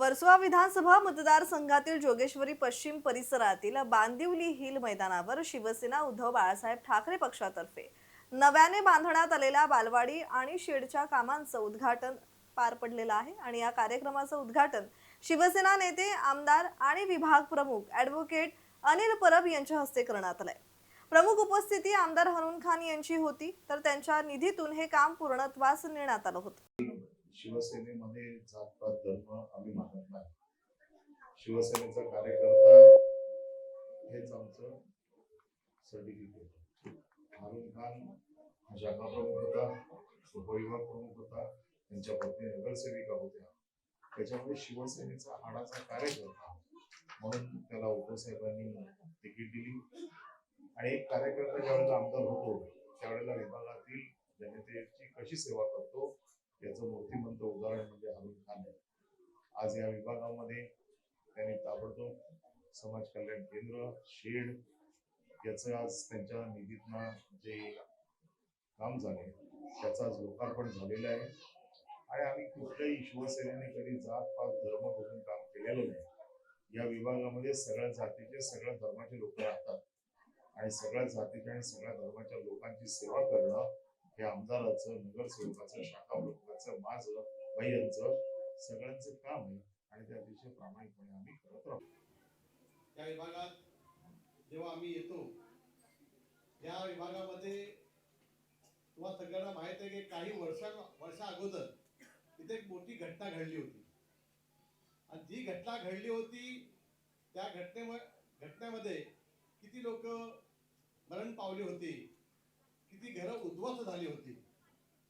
वर्सोवा विधानसभा मतदारसंघातील जोगेश्वरी पश्चिम परिसरातील बांदिवली हिल मैदानावर शिवसेना उद्धव बाळासाहेब ठाकरे पक्षातर्फे नव्याने बांधण्यात आलेल्या बालवाडी आणि शेडच्या कामांचं उद्घाटन पार पडलेलं आहे. आणि या कार्यक्रमाचं उद्घाटन शिवसेना नेते आमदार आणि विभाग प्रमुख ऍडव्होकेट अनिल परब यांच्या हस्ते करण्यात आलंय. प्रमुख उपस्थिती आमदार हनुन खान यांची होती तर त्यांच्या निधीतून हे काम पूर्णत्वास नेण्यात आलं होतं. शिवसेनेमध्ये जातपात धर्म आम्ही मानत नाही. शिवसेनेचा कार्यकर्ता हेच आमचं सर्टिफिकेट हारून खान हा शाखा प्रमुख होता उपविभाग प्रमुख होता त्यांच्या पत्नी नगरसेविका होत्या. त्याच्यामुळे शिवसेनेचा हाडाचा कार्यकर्ता. म्हणून त्याला उपसाहेबांनी तिकीट दिली. आणि एक कार्यकर्ता ज्यावेळेला आमदार होतो त्यावेळेला विभागातील जनतेची कशी सेवा करतो? त्याचं मूर्तिमंत उदाहरण म्हणजे हारून खान आहे. आज या विभागामध्ये त्यांनी ताबडतोब समाज कल्याण केंद्र शेड याचं आज त्यांच्या निधीतनं जे काम झाले त्याचं आज लोकार्पण झालेलं आहे. आणि आम्ही कुठल्याही शिवसेनेने कधी जात पात धर्म बघून काम केलेलं नाही. या विभागामध्ये सगळ्या जातीचे सगळ्या धर्माचे लोक राहतात. आणि सगळ्या जातीच्या आणि सगळ्या धर्माच्या लोकांची सेवा करणं हे आमदाराचं नगरसेवकाचं शाखा प्रमुखाचं माझं भैयांचं सगळ्यांचं काम आहे आणि ते अतिशय प्रामाणिकपणे आम्ही करत राहतो त्या विभागात जेव्हा आम्ही येतो या विभागामध्ये तुम्हाला सगळ्यांना माहीत आहे की काही वर्षा वर्षा अगोदर तिथे एक मोठी घटना घडली होती. आणि जी घटना घडली होती त्या घटनेमुळे घटनेमध्ये किती लोक मरण पावले होती? किती घरं उद्ध्वस्त झाली होती.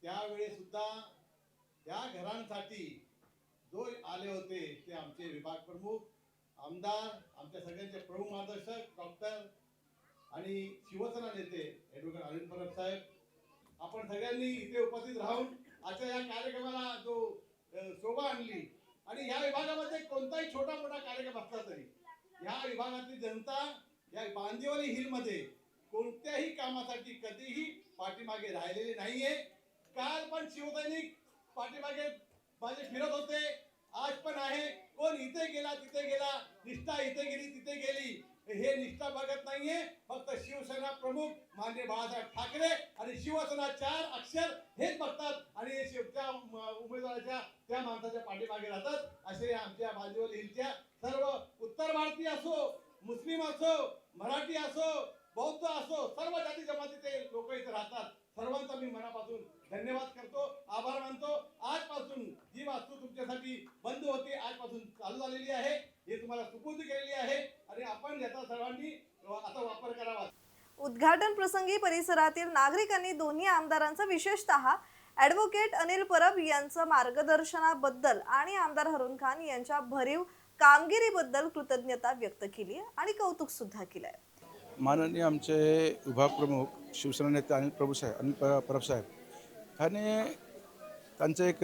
त्यावेळी सुद्धा त्या घरांसाठी जो आले होते ते आमचे विभाग प्रमुख आमदार आमच्या सगळ्यांचे प्रमुख मार्गदर्शक डॉक्टर आणि शिवसेना नेते ॲडव्होकेट अरविंद परब साहेब. आपण सगळ्यांनी इथे उपस्थित राहून आजच्या या कार्यक्रमाला जो शोभा आणली आणि या विभागामध्ये कोणताही छोटा मोठा कार्यक्रम असला तरी या विभागातली जनता या बांदिवली हिलमध्ये कोणत्याही कामासाठी कधीही पाठीमागे राहिलेली नाहीये. काल पण शिवसैनिक पाठीमागे माझे फिरत होते. आज पण आहे. कोण इथे गेला तिथे गेला निष्ठा इथे गेली तिथे गेली हे निष्ठा बघत नाहीये. फक्त शिवसेना प्रमुख मान्य बाळासाहेब ठाकरे आणि शिवसेना चार अक्षर हेच बघतात आणि शिवच्या त्या उमेदवाराच्या त्या माणसाच्या पाठीमागे राहतात. असे आमच्या बाजूवर हिलच्या सर्व उत्तर भारतीय असो मुस्लिम असो मराठी असो बौद्ध असो सर्व जाती जमातीचे लोक इथे राहतात. सर्वांचा मी मनापासून धन्यवाद करतो आभार मानतो. आजपासून जी वास्तू तुमच्यासाठी बंद होती आजपासून चालू झालेली आहे. हे तुम्हाला सुपूर्द केलेली आहे आणि आपण याचा सर्वांनी आता वापर करावा. उद्घाटन प्रसंगी परिसरातील नागरिकांनी दोन्ही आमदारांचा विशेषतः ॲडव्होकेट अनिल परब यांचं मार्गदर्शनाबद्दल आणि आमदार हरुण खान यांच्या भरीव कामगिरीबद्दल कृतज्ञता व्यक्त केली आणि कौतुक सुद्धा केलंय. माननीय आमचे विभाग प्रमुख शिवसेना नेते अनिल प्रभू साहेब अनिल पर साहेब ह्याने त्यांचं एक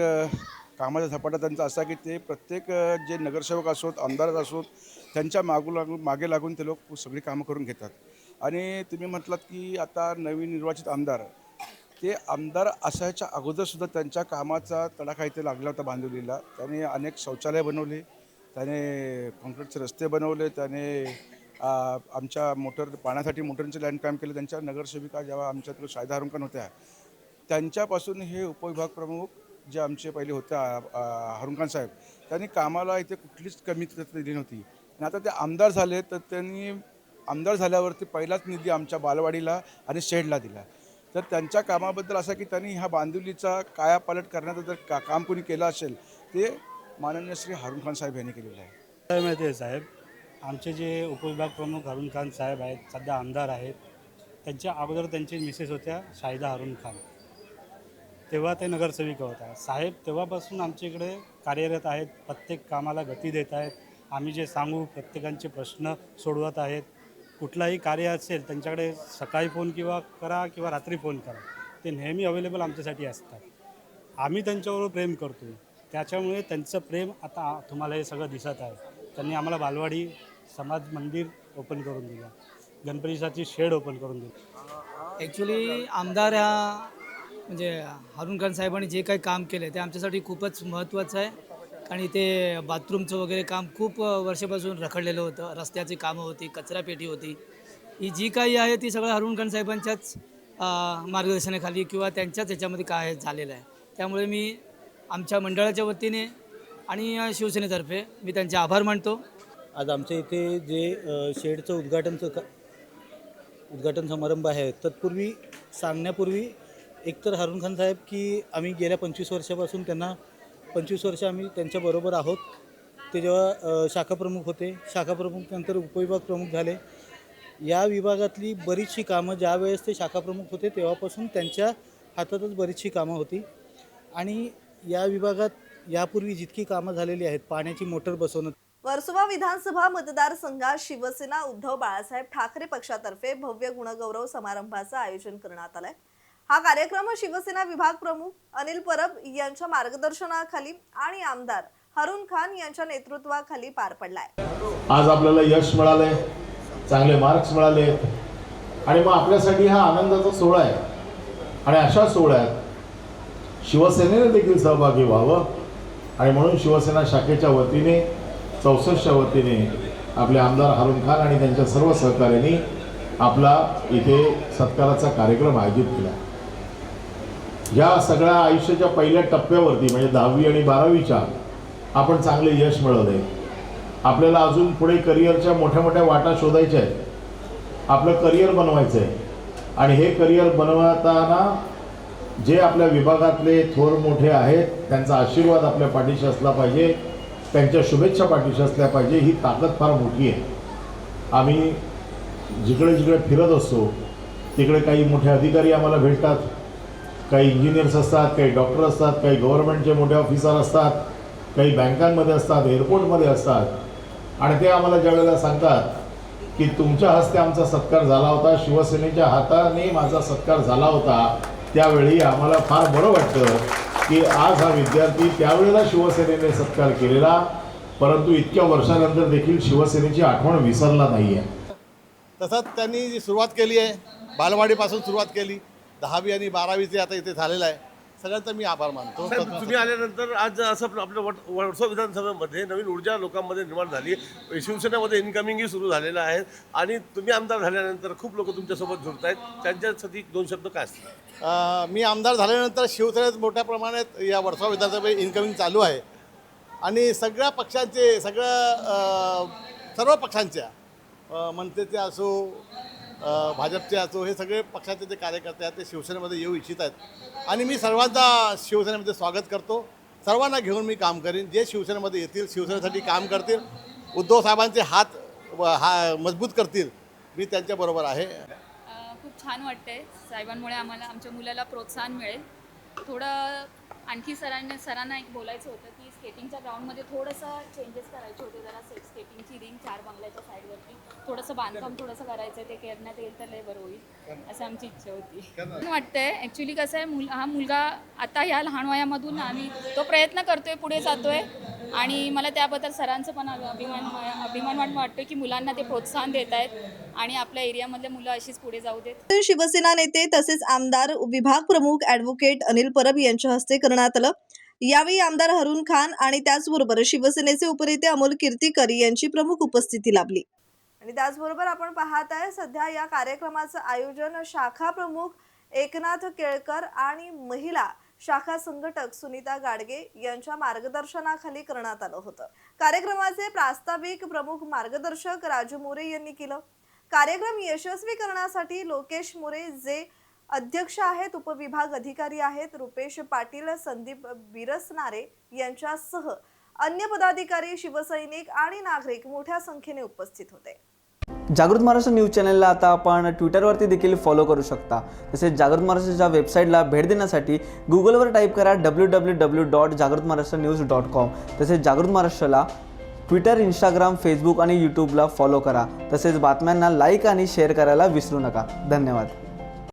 कामाचा झपाटा त्यांचा असा की ते प्रत्येक जे नगरसेवक असोत आमदार असोत त्यांच्या मागू लागून मागे लागून ते लोक सगळी कामं करून घेतात. आणि तुम्ही म्हटलात की आता नवीन निर्वाचित आमदार ते आमदार असायच्या अगोदरसुद्धा त्यांच्या कामाचा तडाखा इथे लागला होता बांधवलीला. त्याने अनेक शौचालय बनवले त्याने कॉन्क्रीटचे रस्ते बनवले त्याने आमच्या मोटर पाण्यासाठी मोटरचे लँड काम केले. त्यांच्या नगरसेविका जेव्हा आमच्याकडे शाहिदा हरुंकन होत्या त्यांच्यापासून हे उपविभाग प्रमुख जे आमचे पहिले होते हरुंखान साहेब त्यांनी कामाला इथे कुठलीच कमी दिली नव्हती. आणि आता ते आमदार झाले तर त्यांनी आमदार झाल्यावरती पहिलाच निधी आमच्या बालवाडीला आणि शेडला दिला. तर त्यांच्या कामाबद्दल असं की त्यांनी ह्या बांधिवलीचा कायापालट करण्याचं जर का काम कोणी केलं असेल ते माननीय श्री हारून खान साहेब यांनी केलेलं आहे. माहिती आहे साहेब? आमचे जे उपविभाग प्रमुख हरुण खान साहेब आहेत सध्या आमदार आहेत त्यांच्या अगोदर त्यांची मिसेस होत्या शाहिदा हरुण खान. तेव्हा ते नगरसेविका होत्या. साहेब तेव्हापासून आमच्या इकडे कार्यरत आहेत प्रत्येक कामाला गती देत आहेत. आम्ही जे सांगू प्रत्येकांचे प्रश्न सोडवत आहेत. कुठलाही कार्य असेल त्यांच्याकडे सकाळी फोन किंवा करा किंवा रात्री फोन करा. ते नेहमी अवेलेबल आमच्यासाठी असतात. आम्ही त्यांच्यावर प्रेम करतो. त्याच्यामुळे त्यांचं प्रेम आता तुम्हाला हे सगळं दिसत आहे. त्यांनी आम्हाला बालवाडी समाज मंदिर ओपन करून दिलं. गणपतीसाठी शेड ओपन करून दिलं. ॲक्च्युली आमदार ह्या म्हणजे हारून खान साहेबांनी जे काही काम केलं ते आमच्यासाठी खूपच महत्त्वाचं आहे. कारण ते बाथरूमचं वगैरे काम खूप वर्षापासून रखडलेलं होतं. रस्त्याची कामं होती कचरापेटी होती. ही जी काही आहे ती सगळं हरुण खान साहेबांच्याच मार्गदर्शनाखाली किंवा त्यांच्याच ह्याच्यामध्ये काय झालेलं आहे. त्यामुळे मी आमच्या मंडळाच्या वतीने आणि शिवसेनेतर्फे मी त्यांचे आभार मानतो. आज आमच्या इथे जे शेडचं उद्घाटनचं का उद्घाटन समारंभ आहे तत्पूर्वी सांगण्यापूर्वी एकतर हारून खान साहेब की आम्ही गेल्या पंचवीस वर्षापासून त्यांना पंचवीस वर्ष आम्ही त्यांच्याबरोबर आहोत. ते जेव्हा शाखाप्रमुख होते शाखाप्रमुख नंतर उपविभाग प्रमुख झाले. या विभागातली बरीचशी कामं ज्यावेळेस ते शाखाप्रमुख होते तेव्हापासून त्यांच्या हातातच बरीचशी कामं होती. आणि या विभागात यापूर्वी जितकी कामं झालेली आहेत पाण्याची मोटर बसवणं. वर्सोवा विधानसभा मतदारसंघात शिवसेना उद्धव बाळासाहेब ठाकरे पक्षातर्फे भव्य गुणगौरव समारंभाचं आयोजन करण्यात आलंय. हा कार्यक्रम शिवसेना विभाग प्रमुख अनिल परब यांच्या मार्गदर्शनाखाली आणि आमदार हरुण खान यांच्या नेतृत्वाखाली पार पडलाय. आज आपल्याला यश मिळालंय चांगले मार्क्स मिळाले आणि मग आपल्यासाठी हा आनंदाचा सोहळा आहे. आणि अशा सोहळ्यात शिवसेनेने देखील सहभागी व्हावं आणि म्हणून शिवसेना शाखेच्या वतीने चौसष्टच्या वतीने आपले आमदार हारून खान आणि त्यांच्या सर्व सहकार्यांनी आपला इथे सत्काराचा कार्यक्रम आयोजित केला. या सगळ्या आयुष्याच्या पहिल्या टप्प्यावरती म्हणजे दहावी आणि बारावीच्या आपण चांगले यश मिळवले. आपल्याला अजून पुढे करिअरच्या मोठ्या मोठ्या वाटा शोधायच्या आहेत. आपलं करिअर बनवायचं आहे आणि हे करिअर बनवताना जे आपल्या विभागातले थोर मोठे आहेत त्यांचा आशीर्वाद आपल्या पाठीशी असला पाहिजे त्यांच्या शुभेच्छा पाठीशी असल्या पाहिजे ही ताकद फार मोठी आहे. आम्ही जिकडे जिकडे फिरत असतो तिकडे काही मोठे अधिकारी आम्हाला भेटतात काही इंजिनियर्स असतात काही डॉक्टर असतात काही गव्हर्नमेंटचे मोठे ऑफिसर असतात काही बँकांमध्ये असतात एअरपोर्टमध्ये असतात. आणि ते आम्हाला ज्या वेळेला सांगतात की तुमच्या हस्ते आमचा सत्कार झाला होता शिवसेनेच्या हाताने माझा सत्कार झाला होता त्यावेळी आम्हाला फार बरं वाटतं की आज हा विद्यार्थी त्यावेळेला शिवसेनेने सत्कार केलेला परंतु इतक्या वर्षानंतर देखील शिवसेनेची आठवण विसरला नाही आहे तसंच त्यांनी जी सुरुवात केली आहे बालवाडीपासून सुरुवात केली दहावी आणि बारावीचे आता इथे झालेलं आहे. सगळ्यांचा मी आभार मानतो. साहेब, तुम्ही आल्यानंतर आज असं आपलं वट- वर्सो विधानसभेमध्ये नवीन ऊर्जा लोकांमध्ये निर्माण झाली. शिवसेनेमध्ये इन्कमिंगही सुरू झालेलं आहे. आणि तुम्ही आमदार झाल्यानंतर खूप लोक तुमच्यासोबत जुळत आहेत त्यांच्यासाठी दोन शब्द काय असतील? अं, मी आमदार झाल्यानंतर शिवसेनेत मोठ्या प्रमाणात या वर्षा विधानसभेत इन्कमिंग चालू आहे. आणि सगळ्या पक्षांचे सगळ्या अं, सर्व पक्षांच्या अं, मनसेचे असो भाजपचे असो हे सगळे पक्षाचे जे कार्यकर्ते आहेत ते शिवसेनेमध्ये येऊ इच्छित आहेत. आणि मी सर्वांचा शिवसेनेमध्ये स्वागत करतो. सर्वांना घेऊन मी काम करीन. जे शिवसेनेमध्ये येतील शिवसेनेसाठी काम करतील उद्धव साहेबांचे हात व हा मजबूत करतील मी त्यांच्याबरोबर आहे. खूप छान वाटतंय. साहेबांमुळे आम्हाला आमच्या मुलाला प्रोत्साहन मिळेल. थोडं आणखी सरांना सरांना एक बोलायचं होतं. स्केटिंगच्या ग्राउंडमध्ये थोडंसं चेंजेस करायचे होते. जरा से स्केटिंगची रिंग चार बंगल्याच्या साईडवरती थोडंसं बांधकाम थोडंसं करायचं ते करण्यात येईल तर लय बरं होईल. असं आमची इच्छा होती. वाटतंय ॲक्च्युली कसं आहे मुल हा मुलगा आता ह्या लहान वयामधून आणि तो प्रयत्न करतोय पुढे जातोय. आणि मला त्याबद्दल सरांचं पण अभिमान अभिमान वाटतोय की मुलांना ते प्रोत्साहन देत आहेत आणि आपल्या एरियामधल्या मुलं अशीच पुढे जाऊ देत. शिवसेना नेते तसेच आमदार विभाग प्रमुख ॲडव्होकेट अनिल परब यांच्या हस्ते करण्यात आलं. यावेळी आमदार हरुण खान आणि त्याचबरोबर शिवसेनेचे उपनेते अमोल कीर्तीकर यांची प्रमुख उपस्थिती लाभली. आणि त्याचबरोबर आपण पाहत आहे सध्या या कार्यक्रमाचं आयोजन शाखा प्रमुख एकनाथ केळकर आणि महिला शाखा संघटक सुनीता गाडगे यांच्या मार्गदर्शनाखाली करण्यात आलं होतं. कार्यक्रमाचे प्रास्ताविक प्रमुख मार्गदर्शक राजू मोरे यांनी केलं. कार्यक्रम यशस्वी करण्यासाठी लोकेश मोरे जे अध्यक्ष आहेत उपविभाग अधिकारी आहेत रुपेश पाटील संदीप बिरसनारे यांच्यासह अन्य पदाधिकारी शिवसैनिक आणि नागरिक मोठ्या संख्येने उपस्थित होते. जागृत महाराष्ट्र न्यूज चॅनलला आता आपण ट्विटरवरती देखील फॉलो करू शकता. तसेच जागृत महाराष्ट्राच्या वेबसाईटला भेट देण्यासाठी गुगलवर टाईप करा डब्ल्यू डब्ल्यू डब्ल्यू डॉट जागृत महाराष्ट्र न्यूज डॉट कॉम तसेच जागृत महाराष्ट्राला ट्विटर इंस्टाग्राम फेसबुक आणि यूट्यूबला फॉलो करा. तसेच बातम्यांना लाईक आणि शेअर करायला विसरू नका. धन्यवाद.